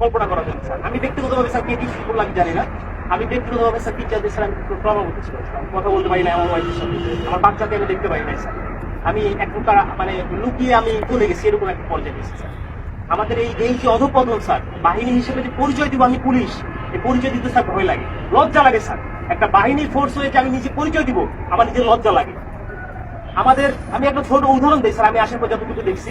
কল্পনা করা যায় স্যার, আমি ব্যক্তিগতভাবে, স্যার, কে কি করলাম আমি জানি না। আমি ব্যক্তিগতভাবে, স্যার টিচারদের স্যার, আমি করতেছিল আমি কথা বলতে পারি না এমন ওয়াইফের সাথে আমার বাচ্চাকে আমি দেখতে পারি না স্যার। আমি এক প্রকার মানে লুকিয়ে আমি চলে গেছি, এরকম একটা পর্যায়ে গেছি, স্যার। আমাদের এই এই যে অধপতন, স্যার, বাহিনী হিসেবে যে পরিচয় দিব আমি পুলিশ, এই পরিচয় দিতে, স্যার, ভয় লাগে। লজ্জা লাগে, স্যার। একটা বাহিনীর ফোর্স হয়ে যে আমি নিজে পরিচয় দিব, আমার নিজের লজ্জা লাগে। আমাদের, আমি একটা ছোট উদাহরণ দিই, স্যার, আমি আসার পর যতটুকু দেখছি।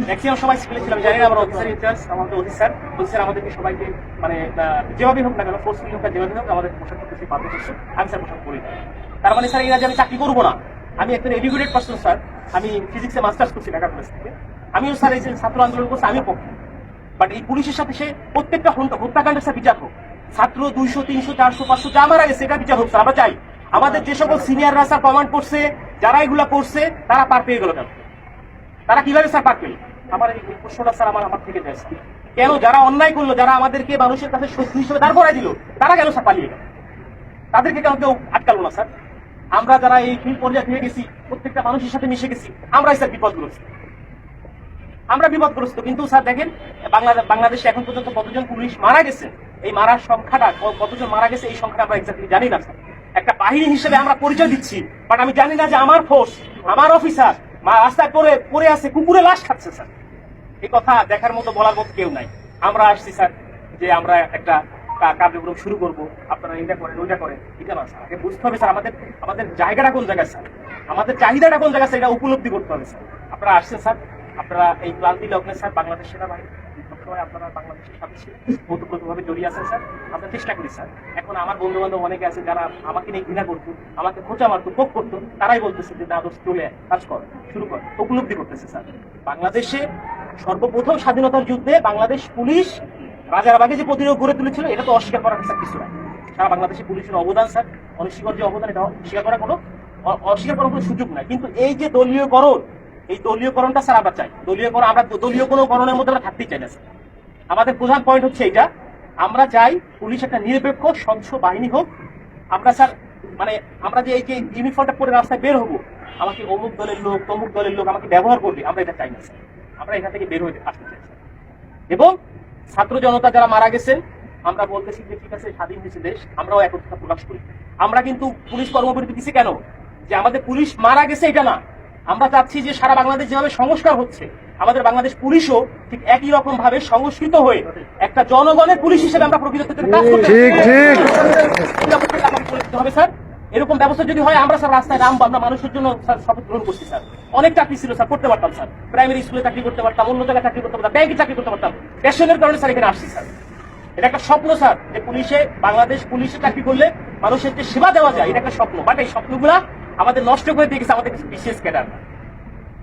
ম্যাক্সিমাম সবাই সিভিলে ছিলাম জানি না, আমার অফিসার ইনচার্জ আমাদের অফিস স্যার। বলছি স্যার আমাদেরকে সবাইকে মানে হোক না কেন হোক হোক, আমাদের পোশাক করতে বাধ্য করছে। আমি স্যার পোশাক করি তার মানে স্যার এরা যে আমি চাকরি করব না। আমি একজন এডুকেটেড পার্সন স্যার। আমি ফিজিক্সে মাস্টার্স করছি ঢাকা কলেজ থেকে। আমিও, স্যার, এই ছাত্র আন্দোলন করছি, আমিও পক্ষে। বাট এই পুলিশের সাথে সে প্রত্যেকটা হত্যা- হত্যাকাণ্ডের স্যার বিচার হোক। ছাত্র দুইশো, তিনশো, চারশো, পাঁচশো, যা মারা গেছে, এটা বিচার হোক, স্যার, আমরা চাই। আমাদের যে সকল সিনিয়ররা স্যার কমান্ড করছে, যারা এগুলা করছে, তারা পার পেয়ে গেল কেন? তারা কীভাবে, স্যার, পার পেল? আমার এই স্যার আমার আমার থেকে কেন যারা অন্যায় করল, যারা আমাদেরকে মানুষের কাছে শত্রু হিসেবে দাঁড় করাই দিল, তারা স্যার পালিয়ে গেল? তাদেরকে কেন কেউ আটকালো না, স্যার? আমরা যারা এই ফিল্ড পর্যায়ে গেছি, প্রত্যেকটা মানুষের সাথে মিশে গেছি, আমরাই স্যার বিপদগ্রস্ত। আমরা বিপদগ্রস্ত, কিন্তু স্যার দেখেন বাংলাদেশ বাংলাদেশে এখন পর্যন্ত কতজন পুলিশ মারা গেছে? এই মারার সংখ্যাটা কতজন মারা গেছে, এই সংখ্যাটা আমরা এক্স্যাক্টলি জানি না, স্যার। একটা বাহিনী হিসেবে আমরা পরিচয় দিচ্ছি বাট আমি জানি না যে আমার ফোর্স আমার অফিসার রাস্তায় পরে পড়ে আছে, কুকুরে লাশ খাচ্ছে, স্যার। এই কথা দেখার মতো বলার মতো কেউ নাই। আমরা আসছি, স্যার, যে আমরা একটা কার্যক্রম শুরু করব। আপনারা এটা করেন, ওইটা করেন। এটা না স্যার। আগে বুঝতে হবে, স্যার, আমাদের আমাদের জায়গাটা কোন জায়গায়, স্যার? আমাদের চাহিদাটা কোন জায়গায়, স্যার? এটা উপলব্ধি করতে হবে, স্যার। আপনারা আসছেন, স্যার। আপনারা এই ক্লান্তি লগ্নে, স্যার, বাংলাদেশ সেনাবাহিনী আপনারা বাংলাদেশের জড়িয়ে স্যার। চেষ্টা করি, স্যার। এখন আমার আছে, যারা আমাকে করতো, আমাকে খোঁচা মারতো করতো, তারাই চলে কাজ কর, শুরু কর। উপলব্ধি করতেছে, স্যার। বাংলাদেশে সর্বপ্রথম স্বাধীনতার যুদ্ধে বাংলাদেশ পুলিশ রাজারবাগে যে প্রতিরোধ গড়ে তুলেছিল, এটা তো অস্বীকার করার স্যার কিছু নাই। সারা বাংলাদেশে পুলিশের অবদান, স্যার। অনস্বীকার যে অবদান এটা অস্বীকার করার কোনো অস্বীকার করার কোনো সুযোগ নাই। কিন্তু এই যে দলীয়করণ, এই দলীয়করণটা, স্যার, আমরা চাই। দলীয়করণ আমরা দলীয় কোনো করণের মধ্যে আমরা থাকতেই চাই না, স্যার। আমাদের প্রধান পয়েন্ট হচ্ছে এইটা। আমরা চাই পুলিশ একটা নিরপেক্ষ, স্বচ্ছ বাহিনী হোক। আমরা, স্যার মানে আমরা যে এই যে ইউনিফর্মটা পরে রাস্তায় বের হব, আমাকে অমুক দলের লোক, তমুক দলের লোক আমাকে ব্যবহার করবে, আমরা এটা চাই না, স্যার। আমরা এখান থেকে বের হয়ে আসতে চাই। এবং ছাত্র জনতা যারা মারা গেছেন আমরা বলতেছি যে ঠিক আছে স্বাধীন হয়েছে দেশ আমরাও একত্রতা প্রকাশ করি। আমরা কিন্তু পুলিশ কর্মবিরতি দিচ্ছি কেন? যে আমাদের পুলিশ মারা গেছে এটা না। আমরা চাচ্ছি যে সারা বাংলাদেশ যেভাবে সংস্কার হচ্ছে আমাদের বাংলাদেশ পুলিশও ঠিক একই রকম ভাবে সংস্কৃত হয়ে একটা জনগণের পুলিশ হিসেবে আমরা প্রকৃত কাজ করতে হবে স্যার। এরকম ব্যবস্থা যদি হয়, আমরা স্যার রাস্তায় নামবো, আমরা মানুষের জন্য স্যার শপথ গ্রহণ করছি, স্যার। অনেক চাকরি ছিল, স্যার, করতে পারতাম, স্যার। প্রাইমারি স্কুলে চাকরি করতে পারতাম, অন্য জায়গায় চাকরি করতে পারতাম ব্যাংকে চাকরি করতে পারতাম। প্যাশনের কারণে স্যার এখানে আসছি, স্যার। এটা একটা স্বপ্ন, স্যার, যে পুলিশে, বাংলাদেশ পুলিশে চাকরি করলে মানুষের যে সেবা দেওয়া যায়, এটা একটা স্বপ্ন। বাট এই স্বপ্নগুলা আমাদের নষ্ট করে দিয়ে গেছে, আমাদের কিছু বিশেষ ক্যাডার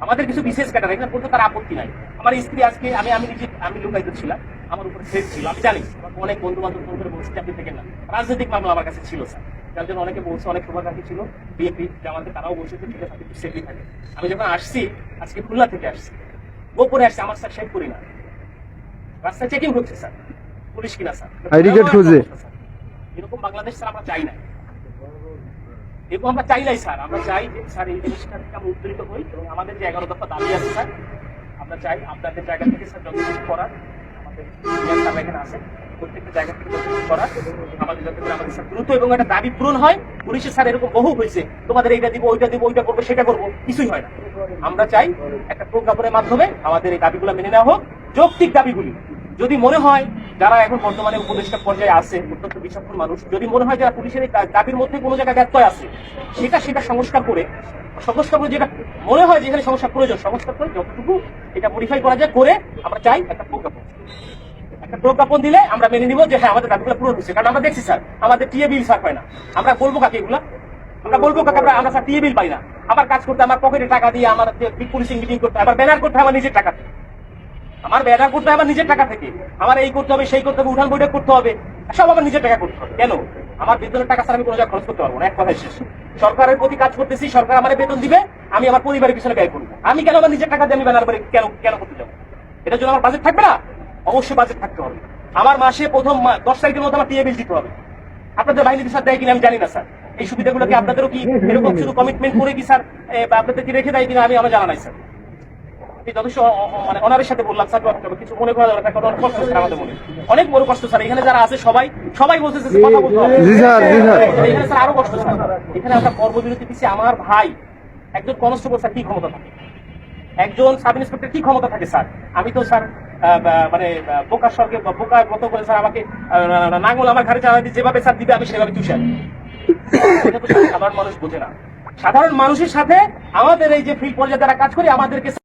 আমাদের কিছু বিশেষ ক্যাটার এখানে বলতে তার আপত্তি নাই। আমার স্ত্রী আজকে, আমি আমি নিজে, আমি লুকায়িত ছিলাম, আমার উপর থ্রেট ছিল। আমি জানি অনেক বন্ধু বান্ধব করে বলছে চাকরি থেকে না। রাজনৈতিক মামলা আমার কাছে ছিল, স্যার। যার জন্য অনেকে বলছে অনেক শুভাকাঙ্ক্ষী ছিল বিএপি জামাতে তারাও বলছে যে ঠিক আছে আপনি সেফলি থাকে। আমি যখন আসছি আজকে খুলনা থেকে আসছি গোপনে আসছি আমার স্যার শেখ করি না। রাস্তায় চেকিং হচ্ছে স্যার। পুলিশ কিনা স্যার? খুঁজে। এরকম বাংলাদেশ স্যার আমরা চাই না। এবং আমরা চাই নাই স্যার। আমরা চাই যে স্যার এই জিনিসটা থেকে আমরা উত্তরিত হই। এবং আমাদের যে এগারো দফা দাবি আছে স্যার আমরা চাই আপনাদের জায়গা থেকে স্যার যতটুকু করার। আমাদের এখানে আছে। দ্রুত এবং একটা দাবি পূরণ হয়। পুলিশের স্যার এরকম বহু হয়েছে। তোমাদের এইটা দিব, ওইটা দিব, ওইটা করব, সেটা করব, কিছুই হয় না। আমরা চাই একটা প্রজ্ঞাপনের মাধ্যমে আমাদের এই দাবিগুলো মেনে নেওয়া হোক। যৌক্তিক দাবিগুলি। যদি মনে হয় যারা এখন বর্তমানে উপদেষ্টা পর্যায়ে আছে, অত্যন্ত বিচক্ষণ মানুষ, যদি মনে হয় যারা পুলিশের দাবির মধ্যে কোনো জায়গায় ব্যত্যয় আছে, সেটা সেটা সংস্কার করে সংস্কার করে যেটা মনে হয় যেখানে সংস্কার প্রয়োজন, সংস্কার করে যতটুকু এটা মডিফাই করা যায়, করে আমরা চাই একটা প্রজ্ঞাপন। একটা প্রজ্ঞাপন দিলে আমরা মেনে নিব যে হ্যাঁ আমাদের দাবিগুলো পূরণ হচ্ছে কারণ আমরা দেখছি, স্যার, আমাদের টিএ বিল, স্যার, পায় না। আমরা বলব কাকে এগুলা? আমরা বলব কাকে? আমরা আমরা, স্যার, টিএ বিল পাই না। আমার কাজ করতে, আমার পকেটে টাকা দিয়ে আমার পুলিশিং মিটিং করতে আমার ব্যানার করতে আমার নিজের টাকা আমার ব্যানার করতে আমার নিজের টাকা থেকে। আমার এই করতে হবে, সেই করতে হবে, উঠান বৈঠক করতে হবে, সব আমার নিজের টাকা করতে হবে। কেন? আমার বেতনের টাকা, স্যার, আমি কোনো জায়গায় খরচ করতে পারব না। এক কথায় শেষ। সরকারের প্রতি কাজ করতেছি, সরকার আমার বেতন দিবে, আমি আমার পরিবারের পিছনে ব্যয় করব। আমি কেন আমার নিজের টাকা দিয়ে আমি ব্যানার করে কেন কেন করতে যাব? এটার জন্য আমার বাজেট থাকবে না? অবশ্যই বাজেট থাকতে হবে। আমার মাসে প্রথম দশ তারিখের মধ্যে আমার টিএ বিল দিতে হবে। আপনাদের বাহিনীতে স্যার দেয় কিনা আমি জানি না স্যার। এই সুবিধাগুলো কি আপনাদেরও কি এরকম শুধু কমিটমেন্ট করে কি স্যার? আপনাদের কি রেখে দেয় কিনা আমি আমার জানা নাই স্যার। যথেষ্ট মানে সাথে বললাম স্যার কিছু মনে করা দরকার কারণ অনেক কষ্ট স্যার আমাদের মনে। অনেক বড় কষ্ট স্যার। এখানে যারা আছে সবাই সবাই বলতেছে কথা বলতে হবে। জি স্যার, জি স্যার। এখানে স্যার আরও কষ্ট স্যার। এখানে আমরা কর্মবিরতি দিচ্ছি। আমার ভাই একজন কনস্টেবল স্যার কি ক্ষমতা থাকে? একজন সাব ইন্সপেক্টর কি ক্ষমতা থাকে স্যার? আমি তো স্যার মানে বোকার স্বর্গে বোকার মতো করে স্যার আমাকে নাঙ্গল আমার ঘাড়ে চালা দিয়ে যেভাবে স্যার দিবে, আমি সেভাবে চুষে আনি। এটা তো স্যার সাধারণ মানুষ বোঝে না সাধারণ মানুষের সাথে আমাদের এই যে ফিল্ড পর্যায়ে যারা কাজ করি, আমাদেরকে